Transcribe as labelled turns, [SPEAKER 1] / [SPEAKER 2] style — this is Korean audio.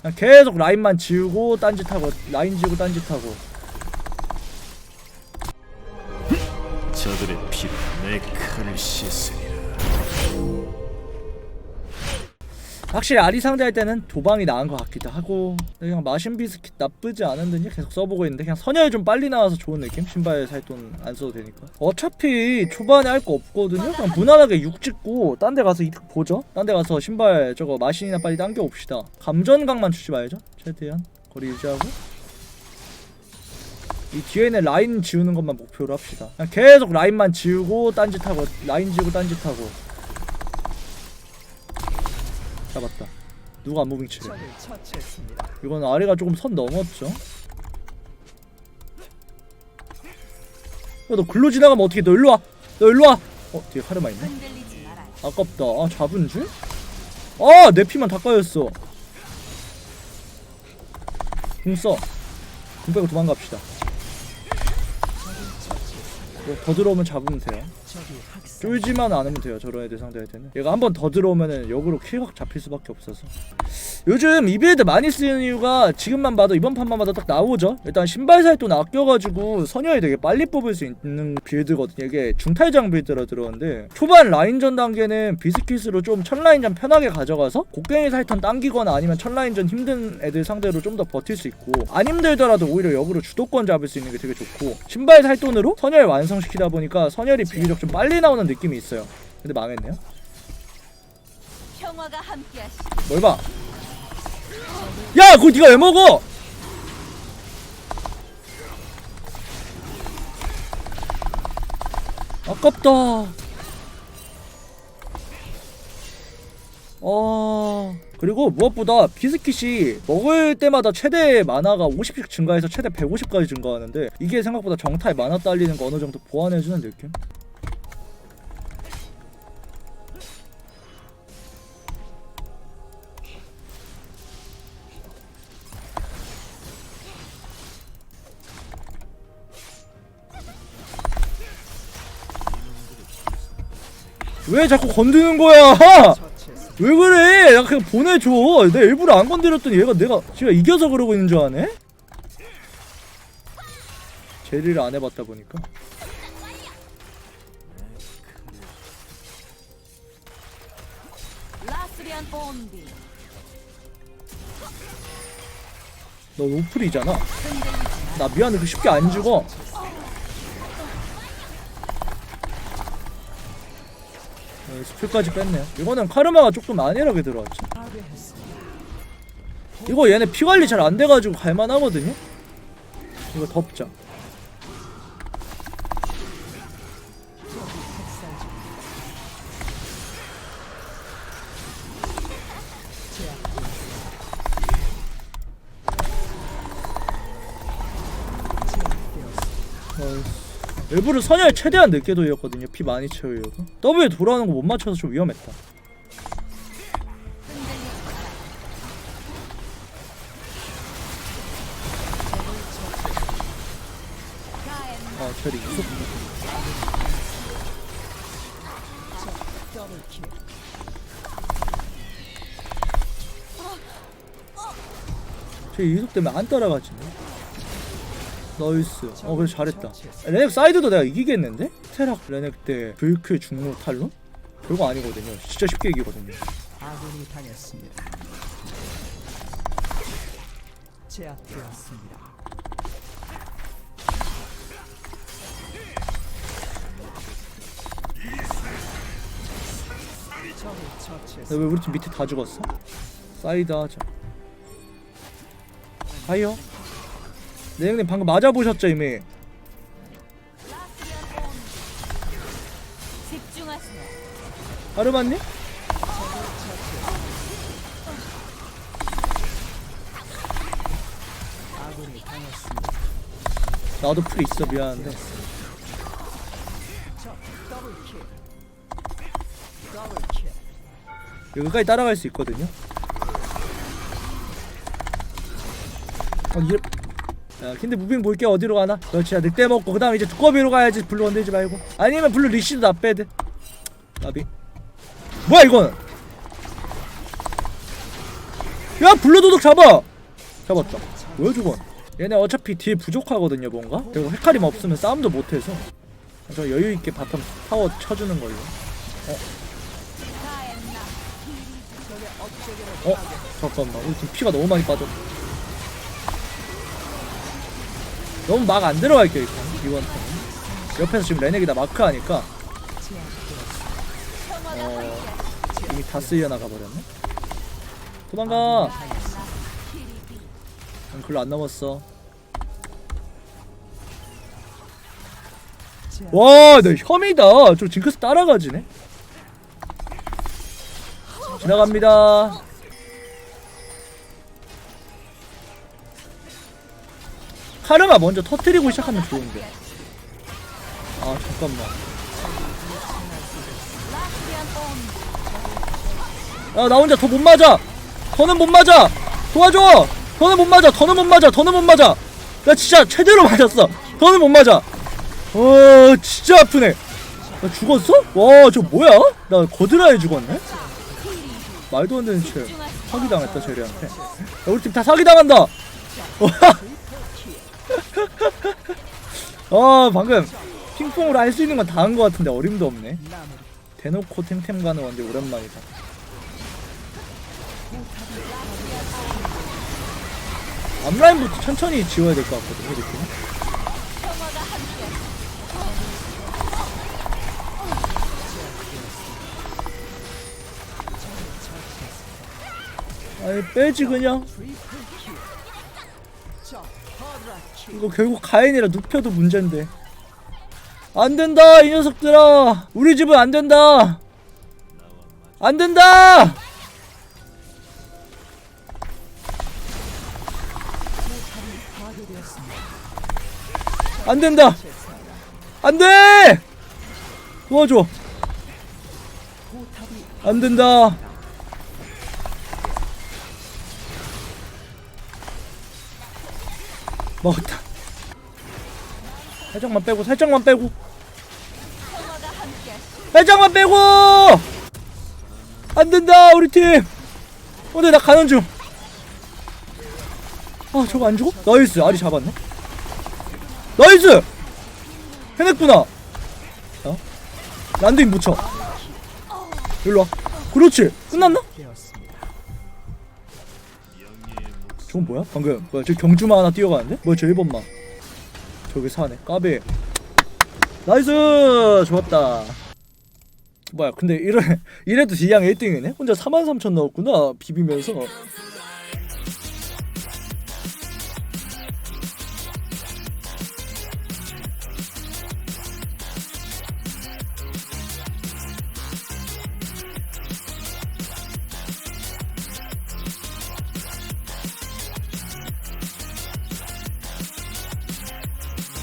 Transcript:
[SPEAKER 1] 그냥 계속 라인만 지우고 딴짓하고 라인 지우고 딴짓하고.
[SPEAKER 2] 저들의 피로 내 칼을 씻으리
[SPEAKER 1] 확실히 아리 상대할 때는 도방이 나은 것 같기도 하고 그냥 마신 비스킷 나쁘지 않은 듯이 계속 써보고 있는데 그냥 선열 좀 빨리 나와서 좋은 느낌? 신발 살 돈 안 써도 되니까 어차피 초반에 할 거 없거든요? 그냥 무난하게 6 찍고 딴 데 가서 이득 보죠? 딴 데 가서 신발 저거 마신이나 빨리 당겨 옵시다 감전각만 주지 말죠? 최대한 거리 유지하고 이 뒤에 있는 라인 지우는 것만 목표로 합시다 그냥 계속 라인만 지우고 딴짓하고 라인 지우고 딴짓하고 잡았다 누가 안무빙 치래. 이건 아래가 조금 선 넘었죠. 야, 너 글로 지나가면 어떻게 너 일로 와. 너 일로 와. 어, 뒤에 카르마 있네. 아깝다. 아, 잡은 줄? 아, 내 피만 다 까였어. 궁 써. 궁 빼고 도망갑시다. 뭐, 더 들어오면 잡으면 돼요. 쫄지만 않으면 돼요 저런 애들 상대할 때는 얘가 한 번 더 들어오면은 역으로 킬각 잡힐 수밖에 없어서 요즘 이 빌드 많이 쓰는 이유가 지금만 봐도 이번 판만 봐도 딱 나오죠 일단 신발 살 돈 아껴가지고 선녀에 되게 빨리 뽑을 수 있는 빌드거든요 이게 중탈장 빌드라 들었는데 초반 라인전 단계는 비스킷으로 좀 첫 라인전 편하게 가져가서 곡괭이 살턴 당기거나 아니면 첫 라인전 힘든 애들 상대로 좀 더 버틸 수 있고 안 힘들더라도 오히려 역으로 주도권 잡을 수 있는 게 되게 좋고 신발 살돈으로 선열 완성시키다 보니까 선열이 비교적 좀 빨리 나오는 느낌이 있어요 근데 망했네요
[SPEAKER 3] 평화가 함께하시.
[SPEAKER 1] 뭘 봐? 야, 그거 네가 왜 먹어? 아깝다. 어 그리고 무엇보다 비스킷이 먹을 때마다 최대 만화가 50씩 증가해서 최대 150까지 증가하는데 이게 생각보다 정타에 만화 딸리는 거 어느 정도 보완해주는 느낌? 왜 자꾸 건드는 거야? 왜 그래? 야 그냥 보내줘. 내가 일부러 안 건드렸더니 얘가 내가 제가 이겨서 그러고 있는 줄 아네? 제리를 안 해봤다 보니까. 너 노플이잖아. 나 미안해 그 쉽게 안 죽어. 스플까지 뺐네요. 이거는 카르마가 조금 안일하게 들어왔죠. 이거 얘네 피 관리 잘 안 돼가지고 갈만하거든요. 이거 덮자. 일부러 선열 최대한 늦게 돌렸거든요. 피 많이 채우려고. W 돌아오는 거 못 맞춰서 좀 위험했다. 아, 이속.
[SPEAKER 4] 더블킬.
[SPEAKER 1] 쟤 이속 때문에 안 따라가지네. 나이스. 어, 그래 잘했다. 레넥 사이드도 내가 이기겠는데? 테락 레넥 때 불크 중로 탈론? 별거 아니거든요. 진짜 쉽게 이기거든요.
[SPEAKER 4] 아군이 당했습니다. 제압되었습니다.
[SPEAKER 1] 왜 우리 팀 밑에 다 죽었어? 사이드 하자. 하이요. 네 형님 방금 맞아보셨죠 이미?
[SPEAKER 4] 당했습니다.
[SPEAKER 1] 나도 풀 있어 미안한데. 여기까지 따라갈 수 있거든요. 어, 이래... 야, 근데 무빙 볼게 어디로 가나? 그렇지, 야, 늑대 먹고 그 다음 이제 두꺼비로 가야지. 블루 건들지 말고. 아니면 블루 리시드 나 빼드. 나비. 뭐야 이건? 야 블루 도둑 잡아 잡았다 뭐야 저건 얘네 어차피 뒤에 부족하거든요 뭔가 그리고 헤카림 없으면 싸움도 못해서 저 여유있게 바텀 타워 쳐주는 걸로
[SPEAKER 3] 가엔나
[SPEAKER 1] 어? 잠깐만 우리 지금 피가 너무 많이 빠졌 너무 막 안 들어갈게 일단 이번 턴 옆에서 지금 레넥이다 마크하니까 어 이미 다 쓰여나가 버렸네 도망가 응, 글로 안 넘었어 와, 나 혐이다. 저 징크스 따라가지네. 지나갑니다. 카르마 먼저 터트리고 시작하면 좋은데. 아, 잠깐만.
[SPEAKER 3] 라스티안 본디
[SPEAKER 1] 야, 나 혼자 더 못 맞아. 더는 못 맞아. 도와줘. 더는 못 맞아. 더는 못 맞아. 더는 못 맞아. 나 진짜 최대로 맞았어. 더는 못 맞아. 어, 진짜 아프네. 나 죽었어? 와, 저 뭐야? 나 거드라에 죽었네? 말도 안 되는 채 사기당했다, 제리한테. 야, 우리 팀 다 사기당한다! 아, 방금 핑퐁으로 할 수 있는 건 다 한 것 같은데 어림도 없네. 대놓고 템템 가는 완전 오랜만이다. 앞라인부터 천천히 지워야 될 것 같거든요, 느낌. 아니 빼지 그냥 이거 결국 가인이라 눕혀도 문제인데. 안 된다 이 녀석들아. 우리 집은 안 된다. 안 된다! 안 된다! 안 돼! 도와줘. 안 된다 먹었다. 살짝만 빼고 살짝만 빼고. 살짝만 빼고! 안 된다 우리 팀! 근데 나 가는 중아 저거 안 죽어? 나이스 아리 잡았네. 나이스! 해냈구나. 어? 란드인 묻혀 일로와. 그렇지. 끝났나? 저건 뭐야? 방금 뭐야 저 경주마 하나 뛰어가는데? 뭐야 저 1번마 저기 사네 까베 나이스 좋았다 뭐야 근데 이래, 이래도 디양 1등이네? 혼자 43,000 넣었구나 비비면서